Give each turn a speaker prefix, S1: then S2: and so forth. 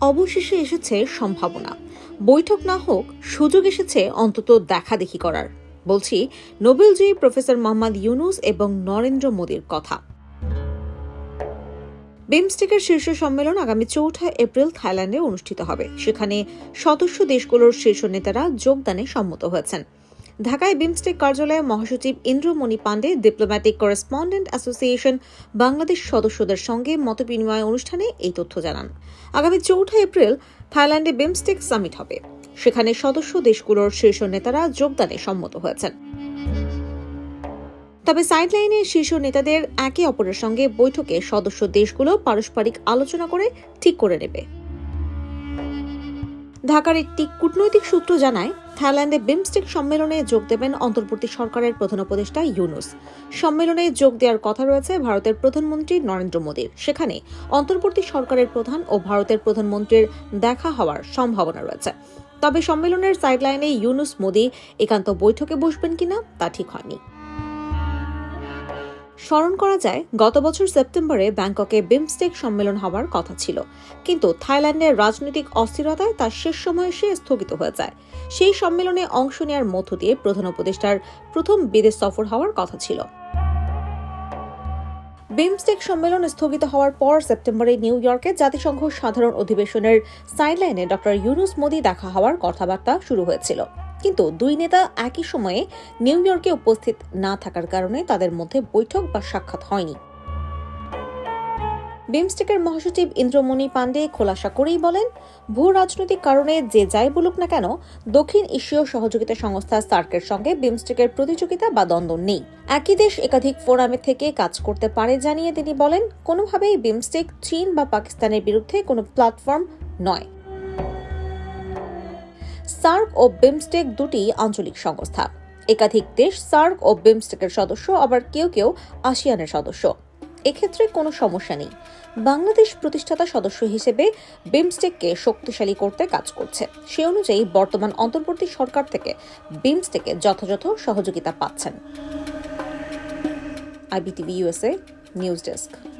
S1: অবশেষে এসেছে সম্ভাবনা। বৈঠক না হোক, সুযোগ এসেছে অন্তত দেখা দেখি করার। বলছি, নোবেলজয়ী প্রফেসর মোহাম্মদ ইউনুস এবং নরেন্দ্র মোদীর কথা। বিমস্টেকের শীর্ষ সম্মেলন আগামী চৌঠা এপ্রিল থাইল্যান্ডে অনুষ্ঠিত হবে। সেখানে সদস্য দেশগুলোর শীর্ষ নেতারা যোগদানে সম্মত হয়েছেন। ঢাকায় বিমস্টেক কার্যালয়ে মহাসচিব Indramani Pandey diplomatic correspondent association Bangladesh সদস্যদের সঙ্গে মতবিনিময় অনুষ্ঠানে এই তথ্য জানান। আগামী চৌঠা এপ্রিল থাইল্যান্ডে বিমস্টেক সামিট হবে। সেখানে সদস্য দেশগুলোর শীর্ষ নেতারা যোগদানে সম্মত হয়েছেন। তবে সাইডলাইনে শীর্ষ নেতাদের একে অপরের সঙ্গে বৈঠকে সদস্য দেশগুলো পারস্পরিক আলোচনা করে ঠিক করে নেবে। ঢাকার একটি কূটনৈতিক সূত্র জানায় থাইল্যান্ডে বিমস্টেক সম্মেলনে যোগ দেবেন অন্তর্বর্তী সরকারের প্রধান উপদেষ্টা ইউনুস। সম্মেলনে যোগ দেওয়ার কথা রয়েছে ভারতের প্রধানমন্ত্রী নরেন্দ্র মোদীর। সেখানে অন্তর্বর্তী সরকারের প্রধান ও ভারতের প্রধানমন্ত্রীর দেখা হওয়ার সম্ভাবনা রয়েছে। তবে সম্মেলনের সাইডলাইনে ইউনুস মোদী একান্ত বৈঠকে বসবেন কিনা তা ঠিক হয়নি। স্মরণ করা যায়, গত বছর সেপ্টেম্বরে ব্যাংককে বিমস্টেক সম্মেলন হওয়ার কথা ছিল। কিন্তু থাইল্যান্ডের রাজনৈতিক অস্থিরতায় তার শেষ সময়ে সে স্থগিত হয়ে যায়। সেই সম্মেলনে অংশ নেওয়ার মধ্য দিয়ে প্রধান উপদেষ্টার প্রথম বিদেশ সফর হওয়ার কথা ছিল। বিমস্টেক সম্মেলন স্থগিত হওয়ার পর সেপ্টেম্বরে নিউ ইয়র্কে জাতিসংঘ সাধারণ অধিবেশনের সাইডলাইনে ডক্টর ইউনুস মোদি দেখা হওয়ার কথাবার্তা শুরু হয়েছিল। কিন্তু দুই নেতা একই সময়ে নিউ ইয়র্কে উপস্থিত না থাকার কারণে তাদের মধ্যে বৈঠক বা সাক্ষাৎ হয়নি। বিমস্টেকের মহাসচিব ইন্দ্রমণি পাণ্ডে খোলাসা করেই বলেন, ভূ রাজনৈতিক কারণে যে যাই বলুক না কেন, দক্ষিণ এশীয় সহযোগিতা সংস্থা সার্কের সঙ্গে বিমস্টেকের প্রতিযোগিতা বা দ্বন্দ্ব নেই। একই দেশ একাধিক ফোরামে থেকে কাজ করতে পারে জানিয়ে তিনি বলেন, কোনোভাবেই বিমস্টেক চীন বা পাকিস্তানের বিরুদ্ধে কোনো প্ল্যাটফর্ম নয়। সার্ক ও বিমস্টেক দুটি আঞ্চলিক সংস্থা। একাধিক দেশ সার্ক ও বিমস্টেকের সদস্য, আবার কেউ কেউ আসিয়ানের সদস্য। এক্ষেত্রে কোনো সমস্যা নেই। বাংলাদেশ প্রতিষ্ঠাতা সদস্য হিসেবে বিমস্টেককে শক্তিশালী করতে কাজ করছে। সে অনুযায়ী বর্তমান অন্তর্বর্তী সরকার থেকে বিমস্টেকে যথাযথ সহযোগিতা পাচ্ছেন। IBTV USA news desk.